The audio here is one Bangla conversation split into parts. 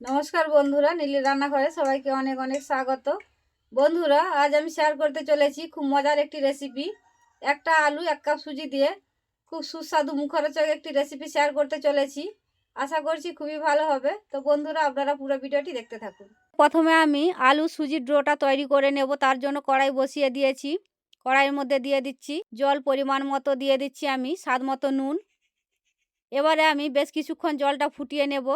নমস্কার বন্ধুরা নীলি রান্নাঘরে সবাইকে অনেক অনেক স্বাগত। বন্ধুরা, আজ আমি শেয়ার করতে চলেছি খুব মজার একটি রেসিপি একটা আলু, এক কাপ সুজি দিয়ে খুব সুস্বাদু মুখরোচক একটি রেসিপি শেয়ার করতে চলেছি। আশা করছি খুবই ভালো হবে। তো বন্ধুরা, আপনারা পুরো ভিডিওটি দেখতে থাকুন। প্রথমে আমি আলু সুজির ডোটা তৈরি করে নেব। তার জন্য কড়াই বসিয়ে দিয়েছি। কড়াইয়ের মধ্যে দিয়ে দিচ্ছি জল পরিমাণ মতো দিয়ে দিচ্ছি আমি, স্বাদ মতো নুন। এবারে আমি বেশ কিছুক্ষণ জলটা ফুটিয়ে নেব।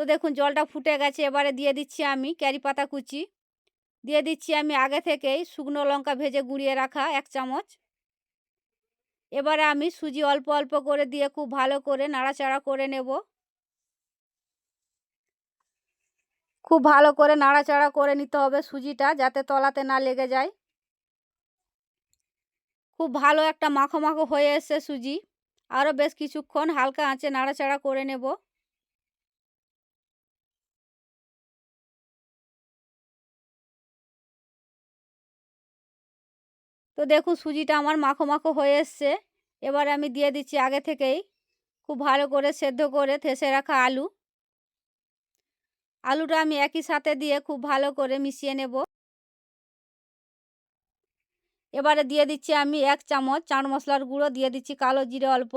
তো দেখুন জলটা ফুটে গেছে, এবারে দিয়ে দিচ্ছি আমি ক্যারি পাতা কুচি। দিয়ে দিচ্ছি আমি আগে থেকেই শুকনো লঙ্কা ভেজে গুঁড়িয়ে রাখা এক চামচ। এবারে আমি সুজি অল্প অল্প করে দিয়ে খুব ভালো করে নাড়াচাড়া করে নেব। খুব ভালো করে নাড়াচাড়া করে নিতে হবে সুজিটা যাতে তলাতে না লেগে যায়। খুব ভালো একটা মাখো মাখো হয়ে এসছে সুজি। আরও বেশ কিছুক্ষণ হালকা আঁচে নাড়াচাড়া করে নেব। তো দেখুন সুজিটা আমার মাখো মাখো হয়ে এসছে। এবারে আমি দিয়ে দিচ্ছি আগে থেকেই খুব ভালো করে সেদ্ধ করে থেসে রাখা আলু। আলুটা আমি একই সাথে দিয়ে খুব ভালো করে মিশিয়ে নেব। এবারে দিয়ে দিচ্ছি আমি এক চামচ চাট মশলার গুঁড়ো, দিয়ে দিচ্ছি কালো জিরে অল্প।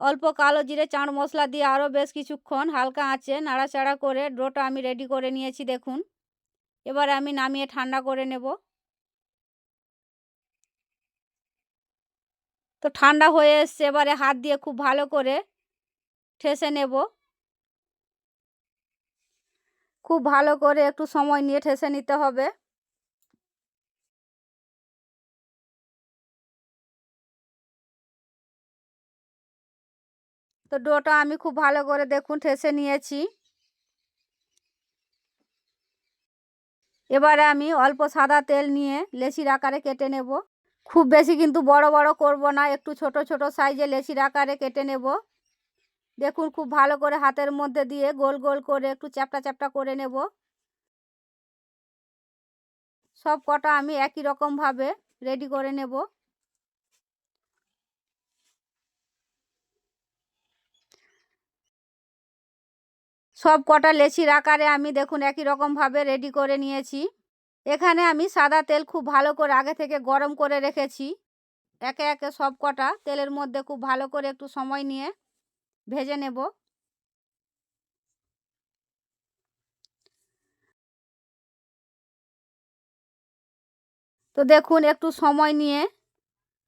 অল্প কালো জিরে, চাট মশলা দিয়ে আরও বেশ কিছুক্ষণ হালকা আঁচে নাড়াচাড়া করে ডোটা আমি রেডি করে নিয়েছি দেখুন। এবারে আমি নামিয়ে ঠান্ডা করে নেব। তো ঠান্ডা হয়ে এসছে, এবারে হাত দিয়ে খুব ভালো করে ঠেসে নেব। খুব ভালো করে একটু সময় নিয়ে ঠেসে নিতে হবে। তো ডোটা আমি খুব ভালো করে দেখুন, ঠেসে নিয়েছি। এবারে আমি অল্প সাদা তেল নিয়ে লেচির আকারে কেটে নেব। খুব বেশি কিন্তু বড় বড় করব না, একটু ছোট ছোট সাইজে লেচির আকারে কেটে নেব। দেখুন খুব ভালো করে হাতের মধ্যে দিয়ে গোল গোল করে একটু চ্যাপটা চ্যাপটা করে নেব। সব কটা আমি একই রকমভাবে রেডি করে নেব। সব কটা লেচির আকারে আমি দেখুন একই রকমভাবে রেডি করে নিয়েছি। এখানে আমি সাদা তেল খুব ভালো করে আগে থেকে গরম করে রেখেছি। একে একে সব কটা তেলের মধ্যে খুব ভালো করে একটু সময় নিয়ে ভেজে নেব। তো দেখুন, একটু সময় নিয়ে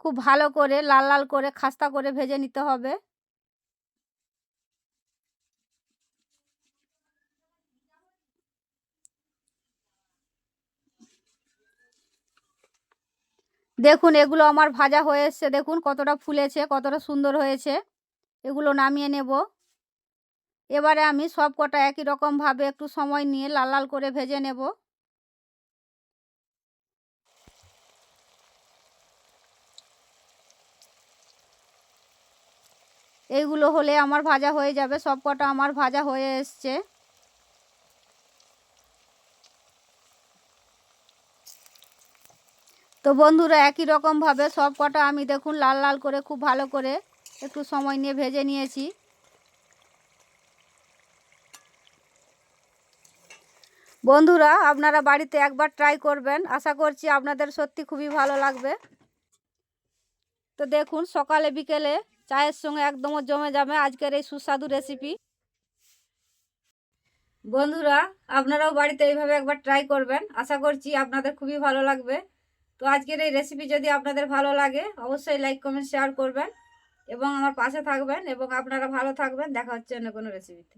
খুব ভালো করে লাল লাল করে খাস্তা করে ভেজে নিতে হবে। দেখুন, এগুলো আমার ভাজা হয়ে এসছে। দেখুন, কতটা ফুলেছে, কতটা সুন্দর হয়েছে। এগুলো নামিয়ে নেব। এবারে আমি সব কটা একই রকমভাবে একটু সময় নিয়ে লাল লাল করে ভেজে নেব। এইগুলো হলে আমার ভাজা হয়ে যাবে। সব কটা আমার ভাজা হয়ে এসছে। তো বন্ধুরা একই রকমভাবে সব কটা আমি দেখুন লাল লাল করে, খুব ভালো করে একটু সময় নিয়ে ভেজে নিয়েছি। বন্ধুরা আপনারা বাড়িতে একবার ট্রাই করবেন। আশা করছি আপনাদের সত্যি খুবই ভালো লাগবে। তো দেখুন সকালে, বিকেলে চায়ের সঙ্গে একদম জমে যাবে আজকের এই সুস্বাদু রেসিপি বন্ধুরা আপনারাও বাড়িতে এইভাবে একবার ট্রাই করবেন। আশা করছি আপনাদের খুবই ভালো লাগবে। তো আজকের এই রেসিপি যদি আপনাদের ভালো লাগে, অবশ্যই লাইক কমেন্ট শেয়ার করবেন এবং আমার পাশে থাকবেন এবং আপনারা ভালো থাকবেন। দেখা হচ্ছে অন্য কোনো রেসিপিতে